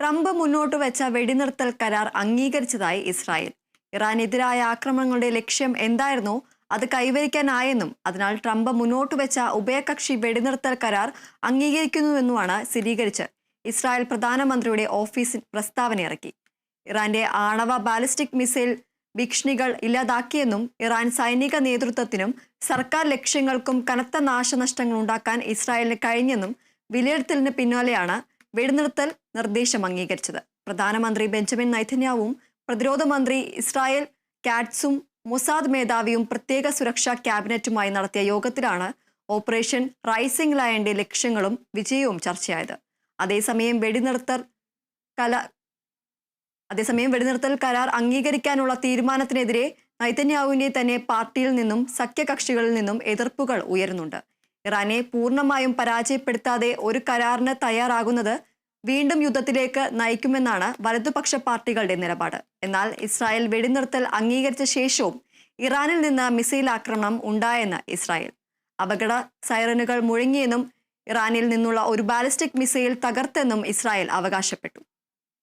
Trump മുന്നോട്ട് വെച്ച വെടിനിർത്തൽ കരാർ അംഗീകരിച്ചതായി ഇസ്രായേൽ. ഇറാനെതിരായ ആക്രമണങ്ങളുടെ ലക്ഷ്യം എന്തായിരുന്നു? അത് കൈവരിക്കാനായെന്നും അതിനാൽ ട്രംപ് മുന്നോട്ട് വെച്ച ഉഭയകക്ഷി വെടിനിർത്തൽ കരാർ അംഗീകരിക്കുന്നുവെന്നുമാണ് സ്ഥിരീകരിച്ച് ഇസ്രായേൽ പ്രധാനമന്ത്രിയുടെ ഓഫീസിൽ പ്രസ്താവന ഇറക്കി. ഇറാന്റെ ആണവ ബാലിസ്റ്റിക് മിസൈൽ ഭീഷണികൾ ഇല്ലാതാക്കിയെന്നും ഇറാൻ സൈനിക നേതൃത്വത്തിനും സർക്കാർ ലക്ഷ്യങ്ങൾക്കും കനത്ത നാശനഷ്ടങ്ങൾ ഉണ്ടാക്കാൻ ഇസ്രായേലിന് കഴിഞ്ഞെന്നും വിലയിരുത്തലിന് പിന്നാലെയാണ് വെടിനിർത്തൽ നിർദ്ദേശം അംഗീകരിച്ചത്. പ്രധാനമന്ത്രി ബെഞ്ചമിൻ നൈതന്യാവും പ്രതിരോധ മന്ത്രി ഇസ്രായേൽ കാറ്റ്സും മൊസാദ് മേധാവിയും പ്രത്യേക സുരക്ഷാ ക്യാബിനറ്റുമായി നടത്തിയ യോഗത്തിലാണ് ഓപ്പറേഷൻ റൈസിംഗ് ലയന്റെ ലക്ഷ്യങ്ങളും വിജയവും ചർച്ചയായത്. അതേസമയം വെടിനിർത്തൽ കല അതേസമയം വെടിനിർത്തൽ കരാർ അംഗീകരിക്കാനുള്ള തീരുമാനത്തിനെതിരെ നൈതന്യാവിന്റെ തന്നെ പാർട്ടിയിൽ നിന്നും സഖ്യകക്ഷികളിൽ നിന്നും എതിർപ്പുകൾ ഉയരുന്നുണ്ട്. ഇറാനെ പൂർണമായും പരാജയപ്പെടുത്താതെ ഒരു കരാറിന് തയ്യാറാകുന്നത് വീണ്ടും യുദ്ധത്തിലേക്ക് നയിക്കുമെന്നാണ് വലതുപക്ഷ പാർട്ടികളുടെ നിലപാട്. എന്നാൽ ഇസ്രായേൽ വെടിനിർത്തൽ അംഗീകരിച്ച ശേഷവും ഇറാനിൽ നിന്ന് മിസൈൽ ആക്രമണം ഉണ്ടായെന്ന് ഇസ്രായേൽ. അപകട സൈറനുകൾ മുഴങ്ങിയെന്നും ഇറാനിൽ നിന്നുള്ള ഒരു ബാലിസ്റ്റിക് മിസൈൽ തകർത്തെന്നും ഇസ്രായേൽ അവകാശപ്പെട്ടു.